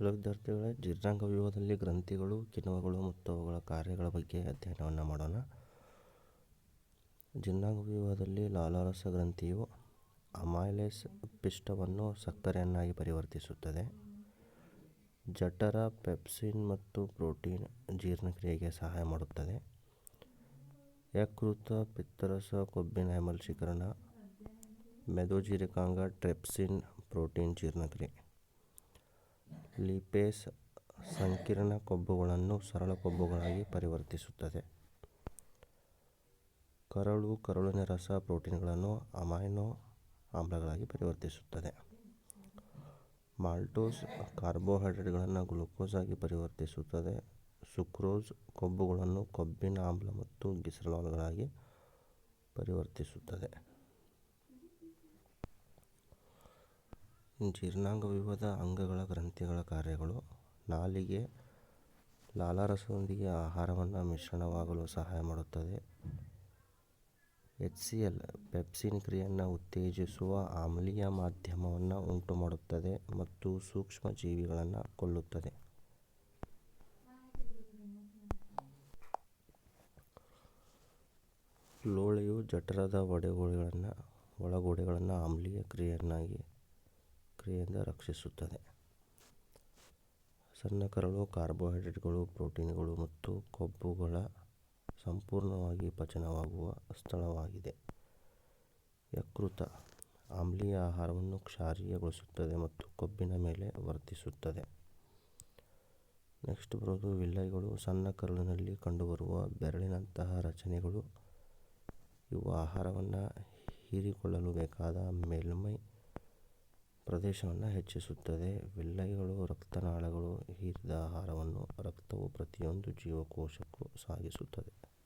Hello ಜೀರ್ಣಾಂಗ ವ್ಯೂಹದಲ್ಲಿ ಗ್ರಂಥಿಗಳು, ಕಿಣ್ವಗಳು ಮತ್ತು ಅವುಗಳ ಕಾರ್ಯಗಳ ಬಗ್ಗೆ ಅಧ್ಯಯನವನ್ನು ಮಾಡೋಣ. ಜೀರ್ಣಾಂಗ ವ್ಯೂಹದಲ್ಲಿ ಲಾಲಾರಸ ಗ್ರಂಥಿಯು ಅಮೈಲೇಸ್ ಪಿಷ್ಟವನ್ನು ಸಕ್ಕರೆಯನ್ನಾಗಿ ಪರಿವರ್ತಿಸುತ್ತದೆ. ಜಠರ, ಪೆಪ್ಸಿನ್ ಮತ್ತು ಪ್ರೋಟೀನ್ ಜೀರ್ಣಕ್ರಿಯೆಗೆ ಸಹಾಯ ಮಾಡುತ್ತದೆ. ಯಕೃತ, ಪಿತ್ತರಸ, ಕೊಬ್ಬಿನ ಆಮ್ಲೀಕರಣ ಮೆದುಜೀರಕಾಂಗ, ಟ್ರೆಪ್ಸಿನ್, ಪ್ರೋಟೀನ್ ಜೀರ್ಣಕ್ರಿಯೆ. ಲಿಪೇಸ್ ಸಂಕೀರ್ಣ ಕೊಬ್ಬುಗಳನ್ನು ಸರಳ ಕೊಬ್ಬುಗಳಾಗಿ ಪರಿವರ್ತಿಸುತ್ತದೆ. ಕರಳು, ಕರುಳಿನ ರಸ, ಪ್ರೋಟೀನ್ಗಳನ್ನು ಅಮೈನೋ ಆಮ್ಲಗಳಾಗಿ ಪರಿವರ್ತಿಸುತ್ತದೆ. ಮಾಲ್ಟೋಸ್ ಕಾರ್ಬೋಹೈಡ್ರೇಟ್ಗಳನ್ನು ಗ್ಲುಕೋಸ್ ಆಗಿ ಪರಿವರ್ತಿಸುತ್ತದೆ. ಸುಕ್ರೋಸ್ ಕೊಬ್ಬುಗಳನ್ನು ಕೊಬ್ಬಿನ ಆಮ್ಲ ಮತ್ತು ಗ್ಲಿಸರಾಲ್ಗಳಾಗಿ ಪರಿವರ್ತಿಸುತ್ತದೆ. ಜೀರ್ಣಾಂಗ ವ್ಯೂಹದ ಅಂಗಗಳ ಗ್ರಂಥಿಗಳ ಕಾರ್ಯಗಳು, ನಾಲಿಗೆ ಲಾಲಾರಸದೊಂದಿಗೆ ಆಹಾರವನ್ನು ಮಿಶ್ರಣವಾಗಲು ಸಹಾಯ ಮಾಡುತ್ತದೆ. ಎಚ್ ಸಿ ಎಲ್ ಪೆಪ್ಸಿನ್ ಕ್ರಿಯೆಯನ್ನು ಉತ್ತೇಜಿಸುವ ಆಮ್ಲೀಯ ಮಾಧ್ಯಮವನ್ನು ಉಂಟುಮಾಡುತ್ತದೆ ಮತ್ತು ಸೂಕ್ಷ್ಮ ಜೀವಿಗಳನ್ನು ಕೊಲ್ಲುತ್ತದೆ. ಲೋಳೆಯು ಜಠರದ ಒಳಗೋಡೆಗಳನ್ನು ಆಮ್ಲೀಯ ಕ್ರಿಯೆಯನ್ನಾಗಿ ಕ್ರಿಯೆಯಿಂದ ರಕ್ಷಿಸುತ್ತದೆ. ಸಣ್ಣ ಕರಳು, ಕಾರ್ಬೋಹೈಡ್ರೇಟ್ಗಳು, ಪ್ರೋಟೀನ್ಗಳು ಮತ್ತು ಕೊಬ್ಬುಗಳ ಸಂಪೂರ್ಣವಾಗಿ ಪಚನವಾಗುವ ಸ್ಥಳವಾಗಿದೆ. ಯಕೃತ ಆಮ್ಲೀಯ ಆಹಾರವನ್ನು ಕ್ಷಾರೀಯಗೊಳಿಸುತ್ತದೆ ಮತ್ತು ಕೊಬ್ಬಿನ ಮೇಲೆ ವರ್ತಿಸುತ್ತದೆ. ನೆಕ್ಸ್ಟ್ ಬರೋದು ವಿಲ್ಲೈಗಳು. ಸಣ್ಣ ಕರುಳಿನಲ್ಲಿ ಕಂಡುಬರುವ ಬೆರಳಿನಂತಹ ರಚನೆಗಳು. ಇವು ಆಹಾರವನ್ನು ಹೀರಿಕೊಳ್ಳಲು ಬೇಕಾದ ಮೇಲ್ಮೈ ಪ್ರದೇಶವನ್ನು ಹೆಚ್ಚಿಸುತ್ತದೆ. ವಿಲ್ಲೈಗಳು ರಕ್ತನಾಳಗಳು ಹೀರಿದ ಆಹಾರವನ್ನು ರಕ್ತವು ಪ್ರತಿಯೊಂದು ಜೀವಕೋಶಕ್ಕೂ ಸಾಗಿಸುತ್ತದೆ.